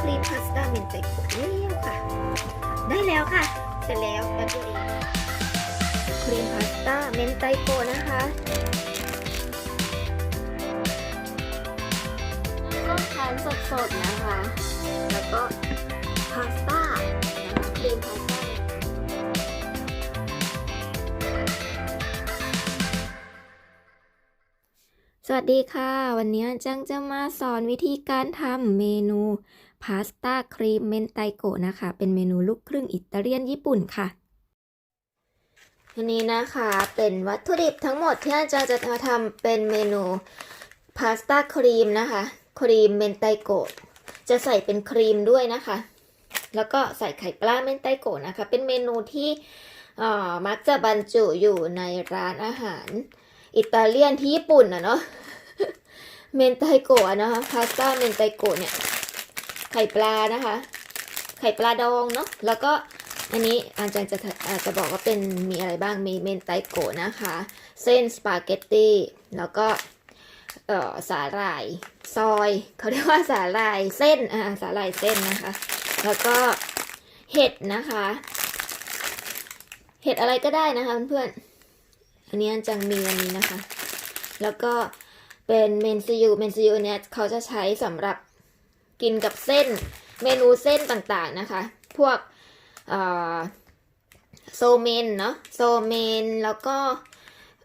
ครีมพาสต้าเมนใจขวดเลี้ยวค่ะ ได้แล้วค่ะ เสร็จแล้วแบตนี้ครีมพาสต้าเมนไตโกนะคะก็ทานสดๆนะคะ แล้วก็พาสต้าครีมพาสต้าสวัสดีค่ะ วันนี้จังจะมาสอนวิธีการทำเมนู พาสต้าครีมเมนไตโกะนะคะ เป็นเมนูลูกครึ่งอิตาเลียนญี่ปุ่นค่ะอันนี้นะคะเป็นวัตถุดิบทั้งหมดที่อาจารย์จะมาทำเป็นเมนูพาสต้าครีมนะคะ ครีมเมนไตโกะจะใส่เป็นครีมด้วยนะคะ แล้วก็ใส่ไข่ปลาเมนไตโกะนะคะ เป็นเมนูที่มักจะบรรจุอยู่ในร้านอาหารอิตาเลียนที่ญี่ปุ่นอะเนาะเมนไตโกะนะคะพาสต้าเมนไตโกะเนี่ย ไข่ปลานะคะ ไข่ปลาดองเนาะแล้วก็อันนี้อาจารย์จะอาจจะบอกว่าเป็นมีอะไรบ้างมีเมนไตโกะนะคะ เส้นสปาเกตตี้แล้วก็สาหร่ายซอยเขาเรียกว่าสาหร่ายเส้นอ่าสาหร่ายเส้นนะคะ แล้วก็เห็ดนะคะ เห็ดอะไรก็ได้นะคะเพื่อนอันนี้อันจังมีอันนี้นะคะ แล้วก็เป็นเมนซิยูเมนซิยูเนี่ยเขาจะใช้สำหรับ กินกับเส้นเมนูเส้นต่างๆนะคะ พวกโซเมนเนาะโซเมนแล้วก็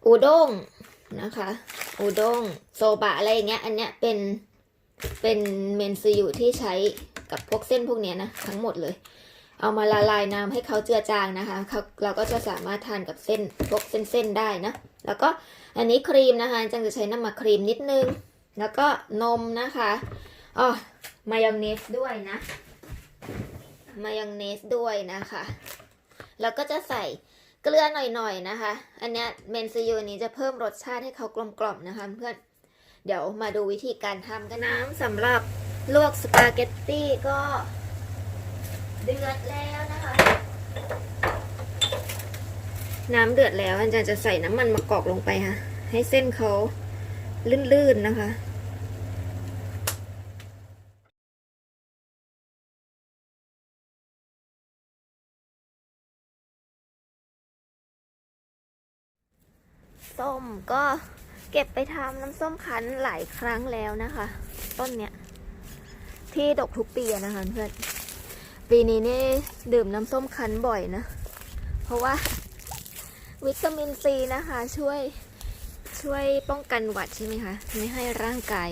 อูด้งนะคะอูด้งโซบะอะไรอย่างเงี้ยอันเนี้ยเป็นเป็นเมนซิยูที่ใช้กับพวกเส้นพวกเนี้ยนะทั้งหมดเลย เอามาละลายน้ำให้เขาเจือจางนะคะเขาเราก็จะสามารถทานกับเส้นพวกเส้นๆได้นะแล้วก็อันนี้ครีมนะคะจังจะใช้น้ำมาครีมนิดนึง แล้วก็นมนะคะ อ๋อมายองเนสด้วยนะมายองเนสด้วยนะคะ แล้วก็จะใส่เกลือหน่อยๆนะคะ อันเนี้ยเมนซิยูนี้จะเพิ่มรสชาติให้เขากลมกล่อมนะคะเพื่อน เดี๋ยวมาดูวิธีการทำกันน้ำสำหรับลวกสปาเกตตี้ก็เดือดแล้วนะคะ น้ำเดือดแล้วอาจารย์จะใส่น้ำมันมะกอกลงไปค่ะ ให้เส้นเขาลื่นๆนะคะ ส้มก็เก็บไปทำน้ำส้มคั้นหลายครั้งแล้วนะคะ ต้นเนี้ยที่ดกทุกปีนะคะเพื่อนปีนี้นี่ดื่มน้ำส้มคั้นบ่อยนะ เพราะว่าวิตามินซีนะคะ ช่วยช่วยป้องกันหวัดใช่ไหมคะไม่ให้ร่างกาย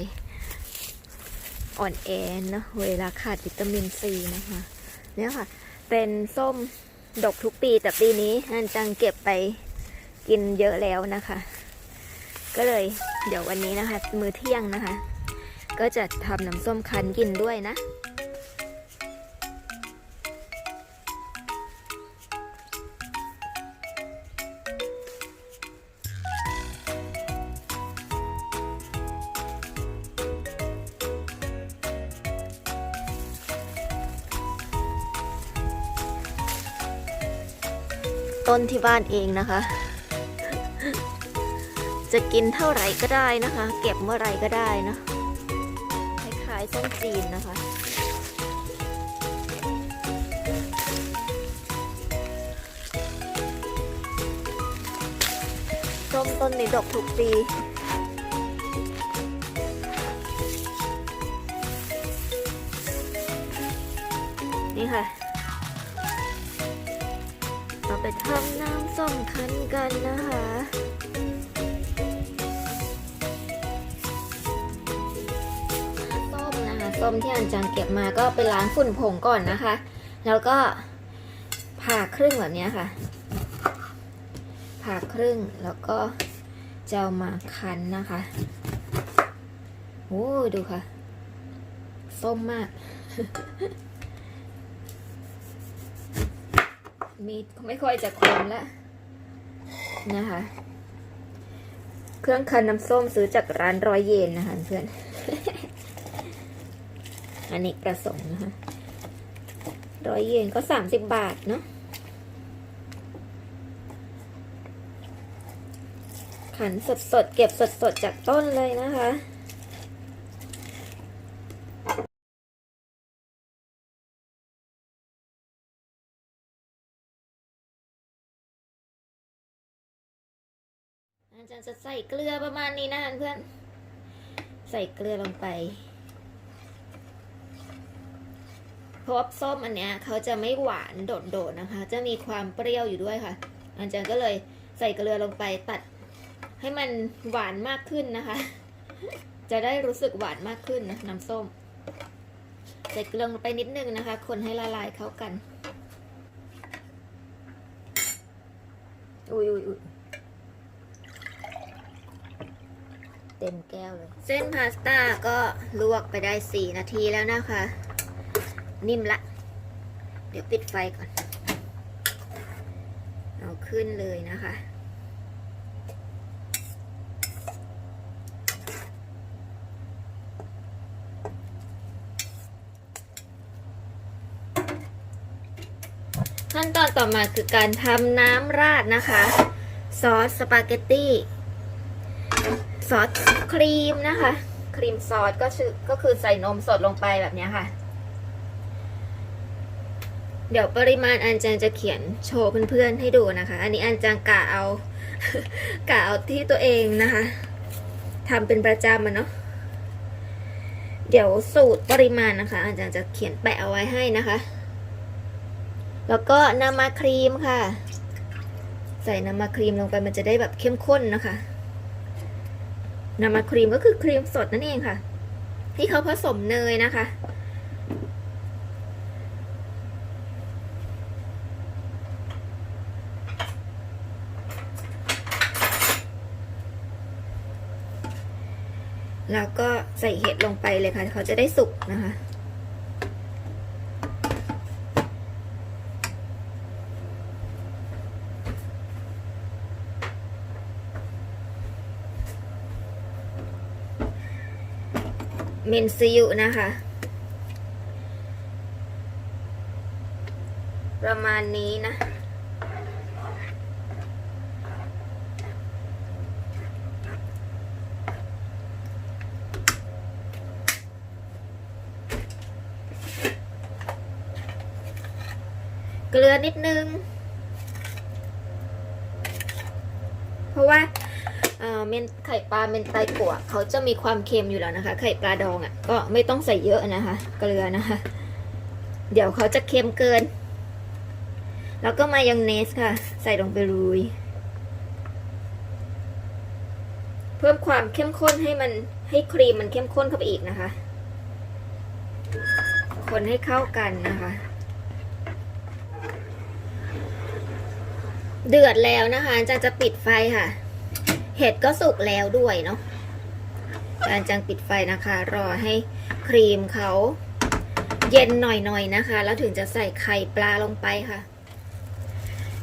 อ่อนแอเนอะเวลาขาดวิตามินซีนะคะเนี่ยค่ะ เป็นส้มดกทุกปีแต่ปีนี้อันจังเก็บไป กินเยอะแล้วนะคะ ก็เลยเดี๋ยววันนี้นะคะ มือเที่ยงนะคะ ก็จะทำน้ำส้มคั้นกินด้วยนะต้นที่บ้านเองนะคะ จะกินเท่าไหร่ก็ได้นะคะ เก็บเมื่อไหร่ก็ได้นะคล้ายๆส้มจีนนะคะ ส้มต้นนี้ดกทุกปี ส้มที่อันจังเก็บมาก็ไปล้างฝุ่นผงก่อนนะคะ แล้วก็ผ่าครึ่งแบบนี้ค่ะ ผ่าครึ่งแล้วก็จะามาคั้นนะคะโอ้ดูค่ะ ส้มมาก มีไม่ค่อยจะคมแล้วนะคะ เครื่องคั้นน้ำส้มซื้อจากร้านร้อยเยนนะคะเพื่อน อเนกประสงค์นะคะร้อยเยนก็สามสิบบาทเนาะขันสดสดเก็บสดสดจากต้นเลยนะคะอาจารย์จะใส่เกลือประมาณนี้นะเพื่อน ใส่เกลือลงไป เพราะส้มอันเนี้ยเขาจะไม่หวานโดดๆนะคะ จะมีความเปรี้ยวอยู่ด้วยค่ะอาจารย์ก็เลยใส่เกลือลงไปตัด ให้มันหวานมากขึ้นนะคะ จะได้รู้สึกหวานมากขึ้นนะน้ำส้ม ใส่เกลือลงไปนิดนึงนะคะ คนให้ละลายเข้ากัน อุ้ยอุ้ยอุ้ยเต็มแก้วเลย เส้นพาสต้าก็ลวกไปได้ 4 นาทีแล้วนะคะ นิ่มละ เดี๋ยวปิดไฟก่อน เอาขึ้นเลยนะคะ ขั้นตอนต่อมาคือการทำน้ำราดนะคะ ซอสสปาเกตตี้ซอสครีมนะคะ ครีมซอสก็คือก็คือใส่นมสดลงไปแบบนี้ค่ะ เดี๋ยวปริมาณอันจังจะเขียนโชว์เพื่อนๆให้ดูนะคะ อันนี้อันจังกะเอากะเอาที่ตัวเองนะคะทำเป็นประจำมันเนาะเดี๋ยวสูตรปริมาณนะคะอันจังจะเขียนแปะเอาไว้ให้นะคะ แล้วก็น้ำมาครีมค่ะ ใส่น้ำมาครีมลงไปมันจะได้แบบเข้มข้นนะคะน้ำมาครีมก็คือครีมสดนั่นเองค่ะ ที่เขาผสมเนยนะคะ แล้วก็ใส่เห็ดลงไปเลยค่ะ เขาจะได้สุกนะคะ เมนซิยุนะคะ ประมาณนี้นะ เกลือนิดนึง เพราะว่าเอ่อเมนไข่ปลาเมนไตกัวเขาจะมีความเค็มอยู่แล้วนะคะ ไข่ปลาดองอะ่ะ ก็ไม่ต้องใส่เยอะนะคะ เกลือนะคะ เดี๋ยวเขาจะเค็มเกิน แล้วก็มายองเนสค่ะ ใส่ลงไปรุยเพิ่มความเข้มข้นให้มันให้ครีมมันเข้มข้นเข้าไปอีกนะคะ คนให้เข้ากันนะคะ เดือดแล้วนะคะอาจารย์จะปิดไฟค่ะ เห็ดก็สุกแล้วด้วยเนาะอาจารย์จังปิดไฟนะคะ รอให้ครีมเขาเย็นหน่อยๆนะคะ แล้วถึงจะใส่ไข่ปลาลงไปค่ะ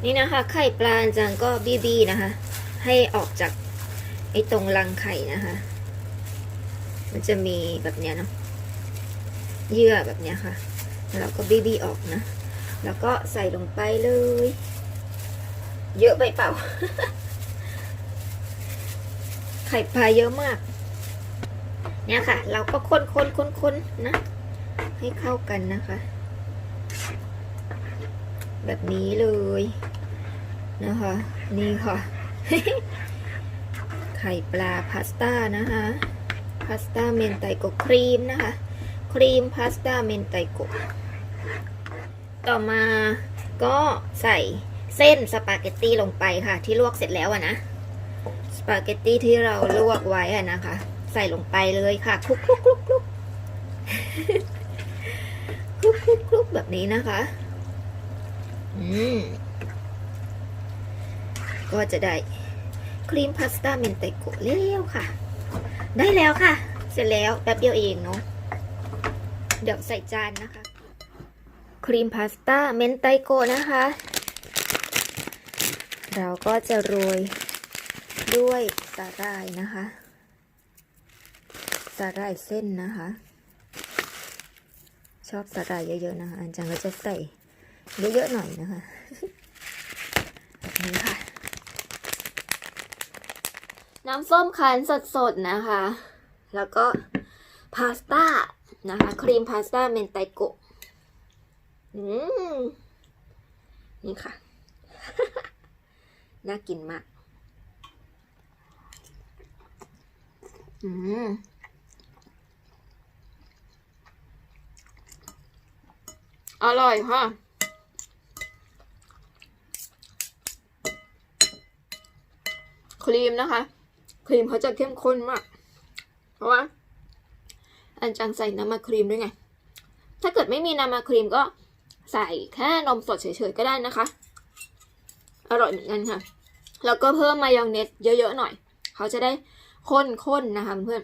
นี่นะคะ ไข่ปลาอาจารย์ก็บี้ๆนะคะ ให้ออกจากไอ้ตรงรังไข่นะคะ มันจะมีแบบเนี้ยเนาะเยื่อแบบเนี้ยค่ะ แล้วก็บี้ๆออกนะ แล้วก็ใส่ลงไปเลย เยอะไปเปล่า ไข่ปลาเยอะมาก เนี่ยค่ะ เราก็คนคนคนคนนะ ให้เข้ากันนะคะ แบบนี้เลยนะคะ นี่ค่ะ ไข่ปลาพาสต้านะคะพาสต้าเมนไตโกครีมนะคะ ครีมพาสต้าเมนไตโกต่อมาก็ใส่ เส้นสปาเกตตี้ลงไปค่ะ ที่ลวกเสร็จแล้วอะนะสปาเกตตี้ที่เราลวกไว้อะนะคะ ใส่ลงไปเลยค่ะคลุกคลุกคลุกคลุกคลุกคลุกคลุกแบบนี้นะคะ อืมก็จะได้ครีมพาสต้าเมนเตโกะแล้วค่ะ ได้แล้วค่ะ เสร็จแล้วแป๊บเดียวเองเนาะเดี๋ยวใส่จานนะคะ ครีมพาสต้าเมนไตโกะนะคะ เราก็จะโรยด้วยสาหร่ายนะคะ สาหร่ายเส้นนะคะ ชอบสาหร่ายเยอะๆนะคะอันจังก็จะใส่เยอะๆหน่อยนะคะแบบนี้ค่ะ น้ำส้มคั้นสดๆนะคะ แล้วก็พาสต้านะคะ ครีมพาสต้าเมนไตโกะอืมนี่ค่ะ น่ากินมาก อืมอร่อยค่ะครีมนะคะ ครีมเขาจะเข้มข้นมาก เพราะว่า อันจังใส่น้ำมาครีมด้วยไง ถ้าเกิดไม่มีน้ำมาครีมก็ใส่แค่นมสดเฉยๆก็ได้นะคะ อร่อยเหมือนกันค่ะ แล้วก็เพิ่มมายองเนสเยอะๆหน่อย เขาจะได้ข้นๆนะคะเพื่อน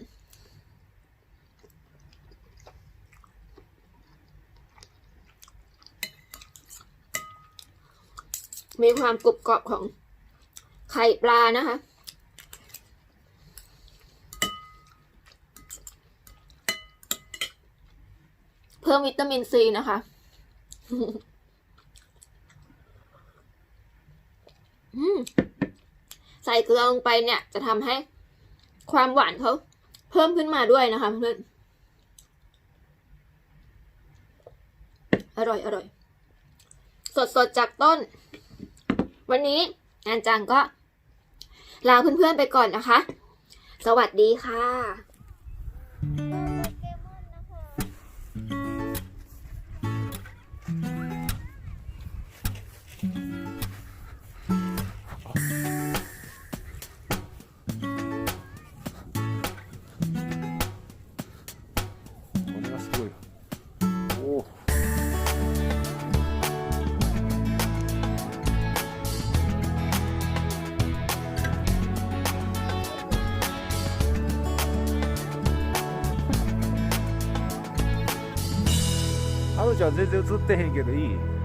มีความกรุบกรอบของไข่ปลานะคะ เพิ่มวิตามินซีนะคะ อืมใส่ เกลือลงไปเนี่ย จะทำให้ความหวานเขาเพิ่มขึ้นมาด้วยนะคะเพื่อนอร่อยอร่อย สดสดจากต้น วันนี้งานจังก็ลาเพื่อนๆไปก่อนนะคะ สวัสดีค่ะ は全然映ってへんけどいい。